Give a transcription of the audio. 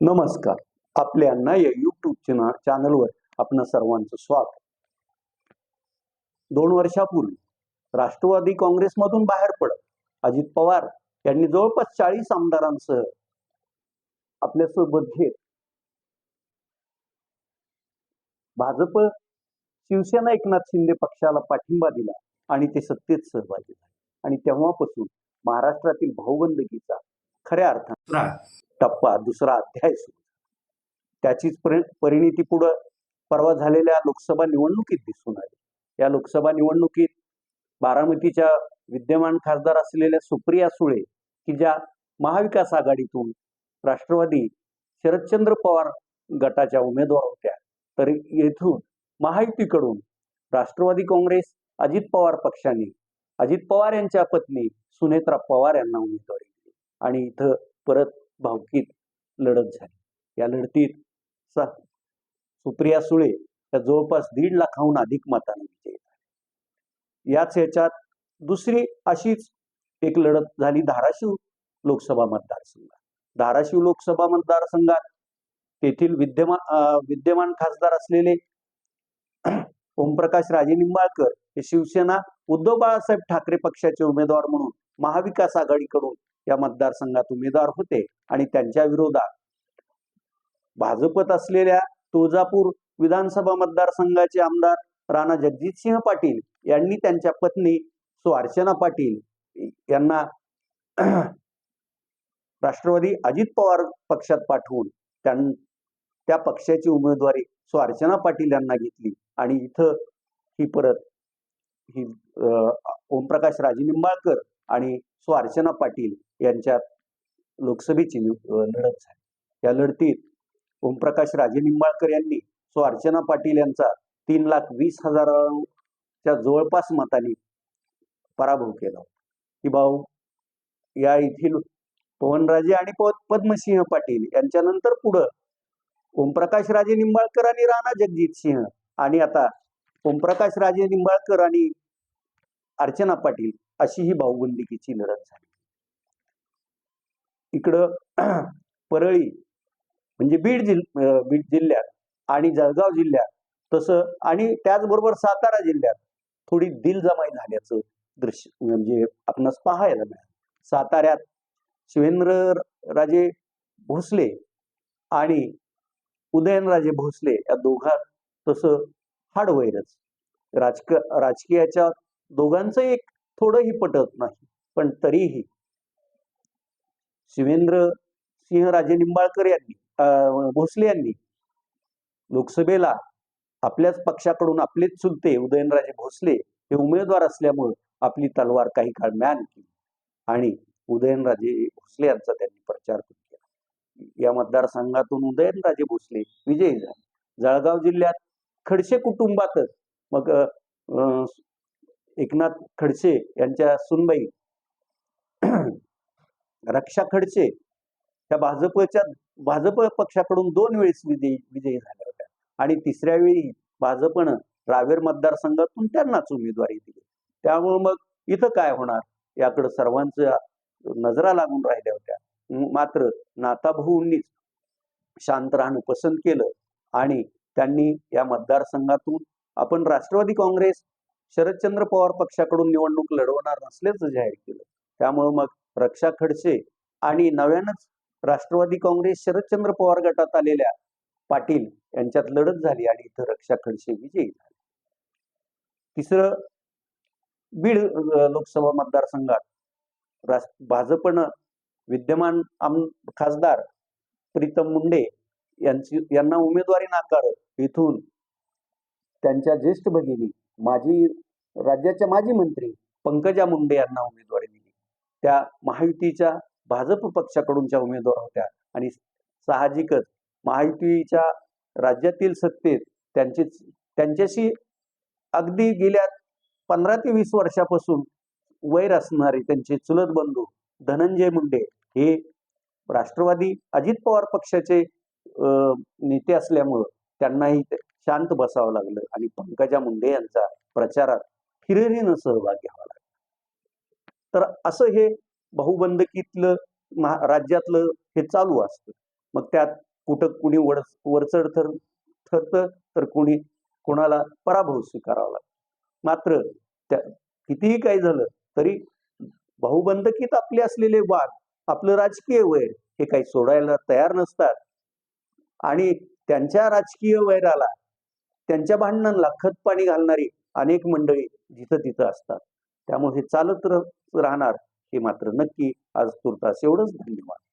नमस्कार. आपल्या अण्णा या युट्यूब चॅनलवर आपणा सर्वांचं स्वागत. दोन वर्षापूर्वी राष्ट्रवादी काँग्रेसमधून बाहेर पडत अजित पवार यांनी जवळपास चाळीस आमदारांसह आपल्यासोबत घेत भाजप शिवसेना एकनाथ शिंदे पक्षाला पाठिंबा दिला आणि ते सत्तेत सहभागी झाले. आणि तेव्हापासून महाराष्ट्रातील भाऊबंदकीचा खऱ्या अर्थाने. टप्पा दुसरा अध्याय सुरू त्याचीच परि परिणिती पुढं परवा झालेल्या लोकसभा निवडणुकीत दिसून आली. या लोकसभा निवडणुकीत बारामतीच्या विद्यमान खासदार असलेल्या सुप्रिया सुळे की ज्या महाविकास आघाडीतून राष्ट्रवादी शरदचंद्र पवार गटाच्या उमेदवार होत्या तर येथून महायुतीकडून राष्ट्रवादी काँग्रेस अजित पवार पक्षाने अजित पवार यांच्या पत्नी सुनेत्रा पवार यांना उमेदवारी आणि इथं परत भावकीत लढत झाली. या लढतीत सा सुप्रिया सुळे या जवळपास दीड लाखाहून अधिक मताने विजयी झाले. याच याच्यात दुसरी अशीच एक लढत झाली धाराशिव लोकसभा मतदारसंघात. धाराशिव लोकसभा मतदारसंघात तेथील विद्यमान विद्यमान खासदार असलेले ओमप्रकाश राजे निंबाळकर हे शिवसेना उद्धव बाळासाहेब ठाकरे पक्षाचे उमेदवार म्हणून महाविकास आघाडीकडून या मतदारसंघात उमेदवार होते आणि त्यांच्या विरोधात भाजपत असलेल्या तुळजापूर विधानसभा मतदारसंघाचे आमदार राणा जगजितसिंह पाटील यांनी त्यांच्या पत्नी सो पाटील यांना राष्ट्रवादी अजित पवार पक्षात पाठवून त्यां त्या पक्षाची उमेदवारी सो पाटील यांना घेतली. आणि इथं ही परत ही अं, ओमप्रकाश राजे निंबाळकर आणि सो पाटील यांच्यात लोकसभेची लढत झाली. या लढतीत ओमप्रकाश राजे निंबाळकर यांनी सो अर्चना पाटील यांचा तीन लाख वीस हजाराच्या जवळपास मतांनी पराभव केला की भाऊ या येथील पवनराजे आणि प- पद्मसिंह पाटील यांच्यानंतर पुढं ओमप्रकाश राजे निंबाळकर आणि राणा जगजित सिंह आणि आता ओमप्रकाश राजे निंबाळकर आणि अर्चना पाटील अशी ही भाऊबंदिकीची लढत झाली. इकडं परळी म्हणजे बीड जिल्ह बीड जिल्ह्यात आणि जळगाव जिल्ह्यात तसं आणि त्याचबरोबर सातारा जिल्ह्यात थोडी दिलजमाई झाल्याचं दृश्य म्हणजे आपणास पाहायला मिळालं. साताऱ्यात शिवेंद्र राजे भोसले आणि उदयनराजे भोसले या दोघात तसं हाडवैरच. राजक राजकीयाच्या दोघांचं एक थोडंही पटत नाही पण तरीही शिवेंद्र सिंह राजे निंबाळकर यांनी भोसले यांनी लोकसभेला आपल्याच पक्षाकडून आपलेच चुलते उदयनराजे भोसले हे उमेदवार असल्यामुळे आपली तलवार काही काळ म्यान केली. आणि उदयनराजे भोसले यांचा त्यांनी प्रचार केला. या मतदारसंघातून उदयनराजे भोसले विजयी झाले. जळगाव जिल्ह्यात खडसे कुटुंबातच मग एकनाथ खडसे यांच्या सुनबाई रक्षा खडसे त्या भाजपच्या भाजप पक्षाकडून दोन वेळेस विजयी विजयी झाल्या होत्या. आणि तिसऱ्या वेळी भाजपनं रावेर मतदारसंघातून त्यांनाच उमेदवारी दिली. त्यामुळे मग इथं काय होणार? याकडे सर्वांच्या नजरा लागून राहिल्या होत्या. मात्र नाताभाऊंनीच शांत राहणं पसंत केलं आणि त्यांनी या मतदारसंघातून आपण राष्ट्रवादी काँग्रेस शरदचंद्र पवार पक्षाकडून निवडणूक लढवणार नसल्याचं जाहीर केलं. त्यामुळे मग रक्षा खडसे आणि नव्यानंच राष्ट्रवादी काँग्रेस शरदचंद्र पवार गटात आलेल्या पाटील यांच्यात लढत झाली आणि इथं रक्षा खडसे विजयी झाले. तिसरं बीड लोकसभा मतदारसंघात भाजपनं विद्यमान आम खासदार प्रीतम मुंडे यांची यांना उमेदवारी नाकारत इथून त्यांच्या ज्येष्ठ भगिनी माजी राज्याच्या माजी मंत्री पंकजा मुंडे यांना उमेदवारी त्या महायुतीच्या भाजप पक्षाकडूनच्या उमेदवार होत्या. आणि साहजिकच महायुतीच्या राज्यातील सत्तेत त्यांची त्यांच्याशी अगदी गेल्या पंधरा ते वीस वर्षापासून वैर असणारे त्यांचे चुलत बंधू धनंजय मुंडे हे राष्ट्रवादी अजित पवार पक्षाचे अं, नेते असल्यामुळं त्यांनाही ते शांत बसावं लागलं. आणि पंकजा मुंडे यांचा प्रचारात हिरिरीनं सहभाग घ्यावा तर असं हे बहुबंदकीतलं महा राज्यातलं हे चालू असतं. मग त्यात कुठं कुणी वड वरचढ ठर ठरतं तर कुणी कोणाला पराभव स्वीकारावा लागतो. मात्र त्या कितीही काही झालं तरी बहुबंधकीत आपले असलेले वाद आपलं राजकीय वैर हे काही सोडायला तयार नसतात. आणि त्यांच्या राजकीय वैराला त्यांच्या भांडणांना खतपाणी घालणारी अनेक मंडळी जिथं तिथं असतात. त्यामुळे हे चालत र- राहणार हे मात्र नक्की आज तुर्तास एवढंच धन्यवाद.